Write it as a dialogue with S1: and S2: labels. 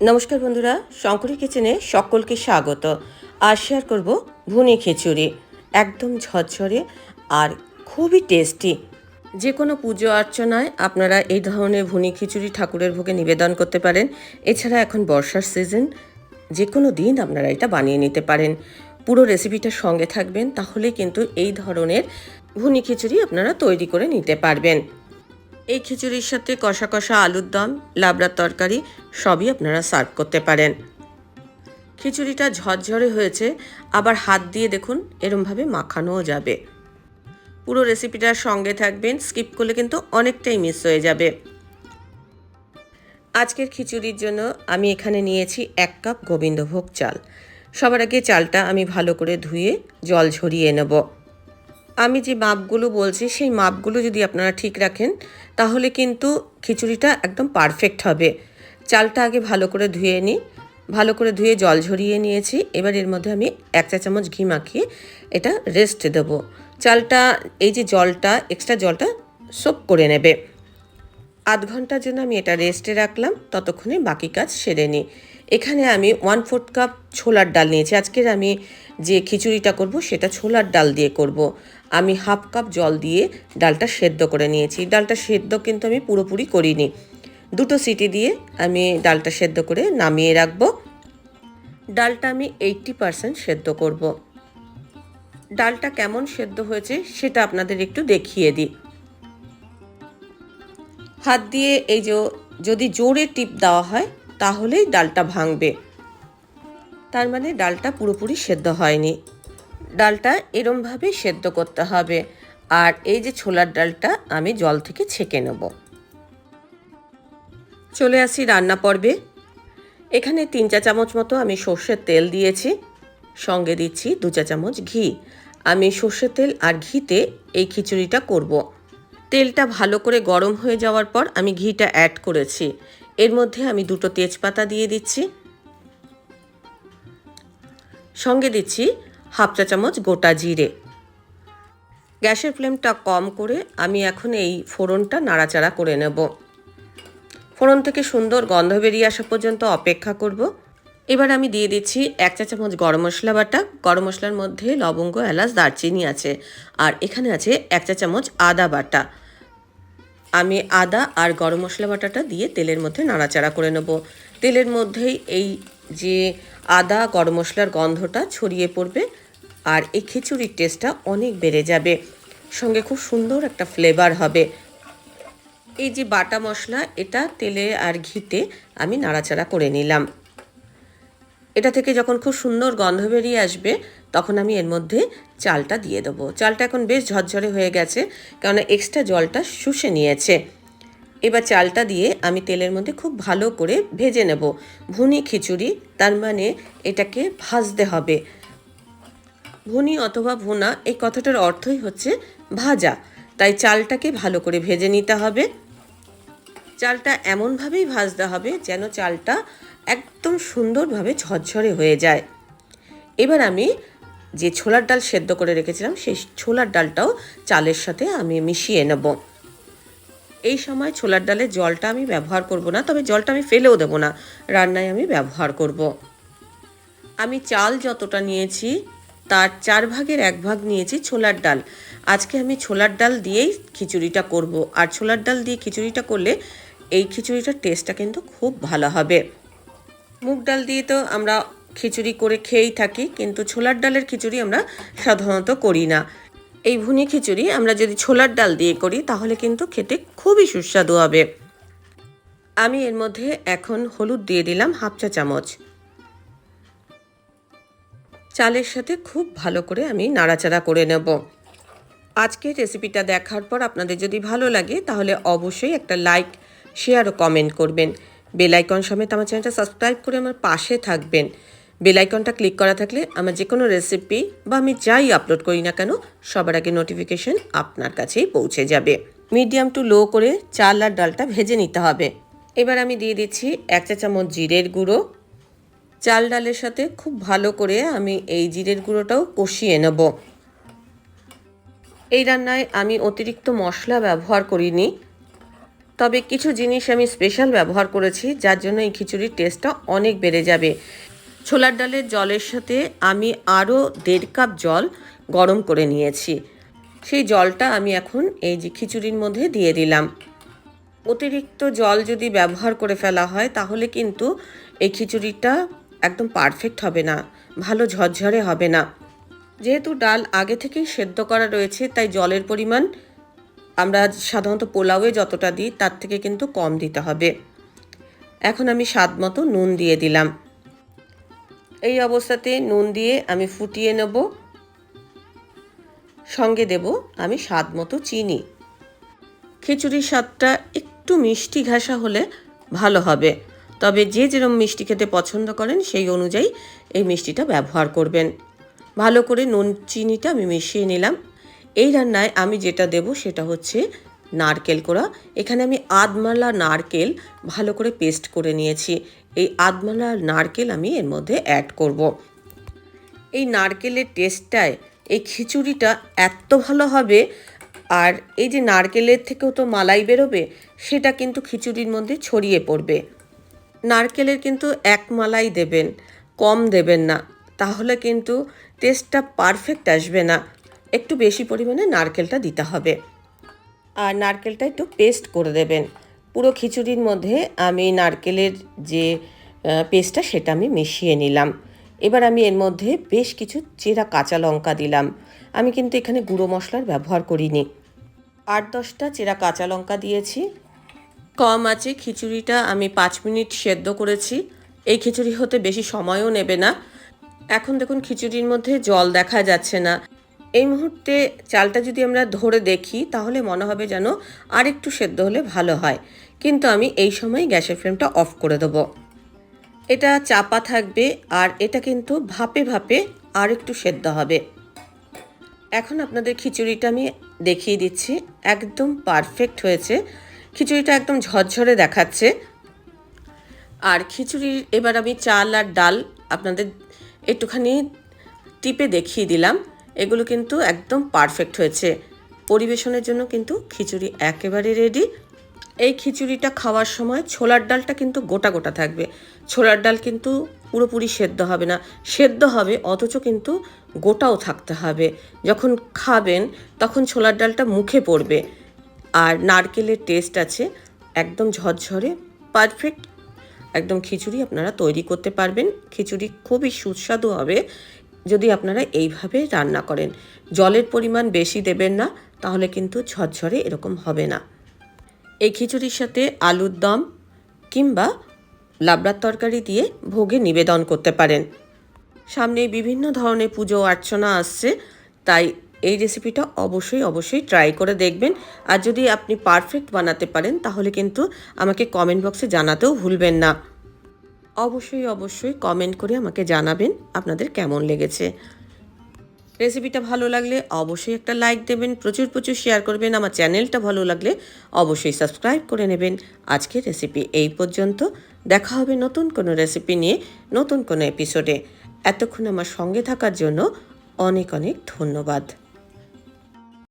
S1: নমস্কার বন্ধুরা, শঙ্করী কিচেনে সকলকে স্বাগত। আর শেয়ার করব ভুনি খিচুড়ি, একদম ঝরঝরে আর খুবই টেস্টি। যে কোনো পুজো অর্চনায় আপনারা এই ধরনের ভুনি খিচুড়ি ঠাকুরের ভোগে নিবেদন করতে পারেন। এছাড়া এখন বর্ষার সিজন, যে কোনো দিন আপনারা এটা বানিয়ে নিতে পারেন। পুরো রেসিপিটার সঙ্গে থাকবেন তাহলে কিন্তু এই ধরনের ভুনি খিচুড়ি আপনারা তৈরি করে নিতে পারবেন। এই খিচুড়ির সাথে কষা কষা আলুর দম, লাবড়ার তরকারি, সবই আপনারা সার্ভ করতে পারেন। খিচুড়িটা ঝরঝরে হয়েছে, আবার হাত দিয়ে দেখুন, এরমভাবে মাখানোও যাবে। পুরো রেসিপিটার সঙ্গে থাকবেন স্কিপ করলে কিন্তু অনেকটাই মিস হয়ে যাবে। আজকের খিচুড়ির জন্য আমি এখানে নিয়েছি এক কাপ গোবিন্দভোগ চাল। সবার আগে চালটা আমি ভালো করে ধুয়ে জল ঝরিয়ে নেব। আমি যে মাপগুলো বলছি, সেই মাপগুলো যদি আপনারা ঠিক রাখেন, তাহলে কিন্তু খিচুড়িটা একদম পারফেক্ট হবে। চালটা আগে ভালো করে ধুয়ে নিই ভালো করে ধুয়ে জল ঝরিয়ে নিয়েছি। এবার এর মধ্যে আমি এক চা চামচ ঘি মাখিয়ে এটা রেস্ট দেব। চালটা, এই যে জলটা এক্সট্রা জলটা সোপ করে নেবে। আধ ঘণ্টার জন্য আমি এটা রেস্টে রাখলাম। ততক্ষণে বাকি কাজ সেরে নিই এখানে আমি ওয়ান ফোর্থ কাপ ছোলার ডাল নিয়েছি। আজকের আমি যে খিচুড়িটা করব, সেটা ছোলার ডাল দিয়ে করব। আমি হাফ কাপ জল দিয়ে ডালটা সেদ্ধ করে নিয়েছি। ডালটা সেদ্ধ কিন্তু আমি পুরোপুরি করিনি। দুটো সিটি দিয়ে আমি ডালটা সেদ্ধ করে নামিয়ে রাখব। ডালটা আমি এইটটি পারসেন্ট সেদ্ধ করব। ডালটা কেমন সেদ্ধ হয়েছে, সেটা আপনাদের একটু দেখিয়ে দিই। হাত দিয়ে এই যে, যদি জোরে টিপ দেওয়া হয় তাহলেই ডালটা ভাঙবে। তার মানে ডালটা পুরোপুরি সেদ্ধ হয়নি। ডালটা এরমভাবে সেদ্ধ করতে হবে। আর এই যে ছোলার ডালটা আমি জল থেকে ছেঁকে নেব। চলে আসি রান্না পর্বে। এখানে তিন চা চামচ মতো আমি সর্ষের তেল দিয়েছি। সঙ্গে দিচ্ছি দু চা চামচ ঘি। আমি সর্ষের তেল আর ঘিতে এই খিচুড়িটা করব। তেলটা ভালো করে গরম হয়ে যাওয়ার পর আমি ঘিটা অ্যাড করেছি। এর মধ্যে আমি দুটো তেজপাতা দিয়ে দিচ্ছি। সঙ্গে দিচ্ছি হাফ চা চামচ গোটা জিরে। গ্যাসের ফ্লেমটা কম করে আমি এখন এই ফোড়নটা নাড়াচাড়া করে নেব। ফোড়ন থেকে সুন্দর গন্ধ বেরিয়ে আসা পর্যন্ত অপেক্ষা করব। এবার আমি দিয়ে দিচ্ছি এক চা চামচ গরম মশলা বাটা। গরম মশলার মধ্যে লবঙ্গ, এলাচ, দারচিনি আছে। আর এখানে আছে এক চা চামচ আদা বাটা। আমি আদা আর গরম মশলা বাটাটা দিয়ে তেলের মধ্যে নাড়াচাড়া করে নেব। তেলের মধ্যেই এই যে আদা, গরম মশলার গন্ধটা ছড়িয়ে পড়বে আর এই খিচুড়ির টেস্টটা অনেক বেড়ে যাবে। সঙ্গে খুব সুন্দর একটা ফ্লেভার হবে। এই যে বাটা মশলা, এটা তেলে আর ঘিতে আমি নাড়াচাড়া করে নিলাম। এটা থেকে যখন খুব সুন্দর গন্ধ বেরিয়ে আসবে তখন আমি এর মধ্যে চালটা দিয়ে দেবো। চালটা এখন বেশ ঝরঝরে হয়ে গেছে কারণ এক্সট্রা জলটা শুষে নিয়েছে। এবার চালটা দিয়ে আমি তেলের মধ্যে খুব ভালো করে ভেজে নেব। ভুনি খিচুড়ি, তার মানে এটাকে ভাজতে হবে। ভুনি অথবা ভুনা এই কথাটার অর্থই হচ্ছে ভাজা, তাই চালটাকে ভালো করে ভেজে নিতে হবে। চালটা এমনভাবেই ভাজতে হবে যেন চালটা একদম সুন্দরভাবে ঝরঝরে হয়ে যায়। এবার আমি যে ছোলার ডাল সেদ্ধ করে রেখেছিলাম, সেই ছোলার ডালটাও চালের সাথে আমি মিশিয়ে নেব। এই সময় ছোলার ডালের জলটা আমি ব্যবহার করব না, তবে জলটা আমি ফেলেও দেবো না, রান্নায় আমি ব্যবহার করব। আমি চাল যতটা নিয়েছি, তার চার ভাগের এক ভাগ নিয়েছি ছোলার ডাল। আজকে আমি ছোলার ডাল দিয়েই খিচুড়িটা করব, আর ছোলার ডাল দিয়ে খিচুড়িটা করলে এই খিচুড়িটার টেস্টটা কিন্তু খুব ভালো হবে। মুগ ডাল দিয়ে তো আমরা খিচুড়ি করে খেয়েই থাকি, কিন্তু ছোলার ডালের খিচুড়ি আমরা সাধারণত করি না। এই ভুনি খিচুড়ি আমরা যদি ছোলার ডাল দিয়ে করি, তাহলে কিন্তু খেতে খুবই সুস্বাদু হবে। আমি এর মধ্যে এখন হলুদ দিয়ে দিলাম হাফ চা চামচ। চালের সাথে খুব ভালো করে আমি নাড়াচাড়া করে নেব। আজকের রেসিপিটা দেখার পর আপনাদের যদি ভালো লাগে, তাহলে অবশ্যই একটা লাইক, শেয়ার ও কমেন্ট করবেন। বেল আইকন সমেত আমার চ্যানেলটা সাবস্ক্রাইব করে আমার পাশে থাকবেন। বেল আইকনটা ক্লিক করা থাকলে আমার যে কোনো রেসিপি বা আমি যাই আপলোড করি না কেন, সবার আগে নোটিফিকেশন আপনার কাছেই পৌঁছে যাবে। মিডিয়াম টু লো করে চাল আর ডালটা ভেজে নিতে হবে। এবার আমি দিয়ে দিচ্ছি এক চা চামচ জিরের গুঁড়ো। চাল ডালের সাথে খুব ভালো করে আমি এই জিরের গুঁড়োটাও কষিয়ে নেব। এই রান্নায় আমি অতিরিক্ত মশলা ব্যবহার করিনি। তবে কিছু জিনিস আমি স্পেশাল ব্যবহার করেছি, যার জন্য এই খিচুড়ির টেস্টটা অনেক বেড়ে যাবে। ছোলার ডালের জলের সাথে আমি আরও দেড় কাপ জল গরম করে নিয়েছি। সেই জলটা আমি এখন এই যে খিচুড়ির মধ্যে দিয়ে দিলাম। অতিরিক্ত জল যদি ব্যবহার করে ফেলা হয়, তাহলে কিন্তু এই খিচুড়িটা একদম পারফেক্ট হবে না, ভালো ঝরঝরে হবে না। যেহেতু ডাল আগে থেকেই সেদ্ধ করা রয়েছে, তাই জলের পরিমাণ আমরা সাধারণত পোলাওয়ে যতটা দিই, তার থেকে কিন্তু কম দিতে হবে। এখন আমি স্বাদ মতো নুন দিয়ে দিলাম। এই অবস্থাতে নুন দিয়ে আমি ফুটিয়ে নেব। সঙ্গে দেব আমি স্বাদ মতো চিনি। খিচুড়ির স্বাদটা একটু মিষ্টি ঘাসা হলে ভালো হবে। তবে যে যেরকম মিষ্টি খেতে পছন্দ করেন, সেই অনুযায়ী এই মিষ্টিটা ব্যবহার করবেন। ভালো করে নুন চিনিটা আমি মিশিয়ে নিলাম। এই রান্নায় আমি যেটা দেব সেটা হচ্ছে নারকেল কোড়া। এখানে আমি আদমালা নারকেল ভালো করে পেস্ট করে নিয়েছি। এই আদমালা নারকেল আমি এর মধ্যে অ্যাড করব। এই নারকেলের টেস্টটায় এই খিচুড়িটা এত ভালো হবে, আর এই যে নারকেলের থেকেও তো মালাই বেরোবে, সেটা কিন্তু খিচুড়ির মধ্যে ছড়িয়ে পড়বে। নারকেলের কিন্তু এক মালাই দেবেন, কম দেবেন না, তাহলে কিন্তু টেস্টটা পারফেক্ট আসবে না। একটু বেশি পরিমাণে নারকেলটা দিতে হবে। আর নারকেলটা একটু পেস্ট করে দেবেন। পুরো খিচুড়ির মধ্যে আমি নারকেলের যে পেস্টটা সেটা আমি মিশিয়ে নিলাম। এবার আমি এর মধ্যে বেশ কিছু চেরা কাঁচা লঙ্কা দিলাম। আমি কিন্তু এখানে গুঁড়ো মশলার ব্যবহার করিনি। আট দশটা চেরা কাঁচা লঙ্কা দিয়েছি। কম আছে খিচুড়িটা, আমি পাঁচ মিনিট সেদ্ধ করেছি। এই খিচুড়ি হতে বেশি সময়ও নেবে না। এখন দেখুন খিচুড়ির মধ্যে জল দেখা যাচ্ছে না। এই মুহূর্তে চালটা যদি আমরা ধরে দেখি, তাহলে মনে হবে যেন আর একটু সেদ্ধ হলে ভালো হয়। কিন্তু আমি এই সময় গ্যাসের ফ্লেমটা অফ করে দেবো। এটা চাপা থাকবে আর এটা কিন্তু ভাপে ভাপে আর একটু সেদ্ধ হবে। এখন আপনাদের খিচুড়িটা আমি দেখিয়ে দিচ্ছি। একদম পারফেক্ট হয়েছে। খিচুড়িটা একদম ঝরঝরে দেখাচ্ছে। আর খিচুড়ির এবার আমি চাল আর ডাল আপনাদের একটুখানি টিপে দেখিয়ে দিলাম। এগুলো কিন্তু একদম পারফেক্ট হয়েছে। পরিবেশনের জন্য কিন্তু খিচুড়ি একেবারে রেডি এই খিচুড়িটা খাওয়ার সময় ছোলার ডালটা কিন্তু গোটা গোটা থাকবে। ছোলার ডাল কিন্তু পুরোপুরি সেদ্ধ হবে না। সেদ্ধ হবে, অথচ কিন্তু গোটাও থাকতে হবে। যখন খাবেন, তখন ছোলার ডালটা মুখে পড়বে। আর নারকেলের টেস্ট আছে, একদম ঝরঝরে পারফেক্ট একদম খিচুড়ি আপনারা তৈরি করতে পারবেন। খিচুড়ি খুবই সুস্বাদু হবে। যদি আপনারা এইভাবে রান্না করেন। জলের পরিমাণ বেশি দেবেন না, তাহলে কিন্তু ঝরঝরে এরকম হবে না। এই খিচুড়ির সাথে আলুর দম কিংবা লাবড়ার তরকারি দিয়ে ভোগে নিবেদন করতে পারেন। সামনে বিভিন্ন ধরনের পুজো অর্চনা আসছে, তাই এই রেসিপিটা অবশ্যই অবশ্যই ট্রাই করে দেখবেন। আর যদি আপনি পারফেক্ট বানাতে পারেন, তাহলে কিন্তু আমাকে কমেন্ট বক্সে জানাতেও ভুলবেন না। অবশ্যই অবশ্যই কমেন্ট করে আমাকে জানাবেন আপনাদের কেমন লেগেছে। রেসিপিটা ভালো লাগলে অবশ্যই একটা লাইক দেবেন, প্রচুর প্রচুর শেয়ার করবেন, আমার চ্যানেলটা ভালো লাগলে অবশ্যই সাবস্ক্রাইব করে নেবেন। আজকের রেসিপি এই পর্যন্ত। দেখা হবে নতুন কোনো রেসিপি নিয়ে, নতুন কোনো এপিসোডে এতক্ষণ আমার সঙ্গে থাকার জন্য অনেক অনেক ধন্যবাদ।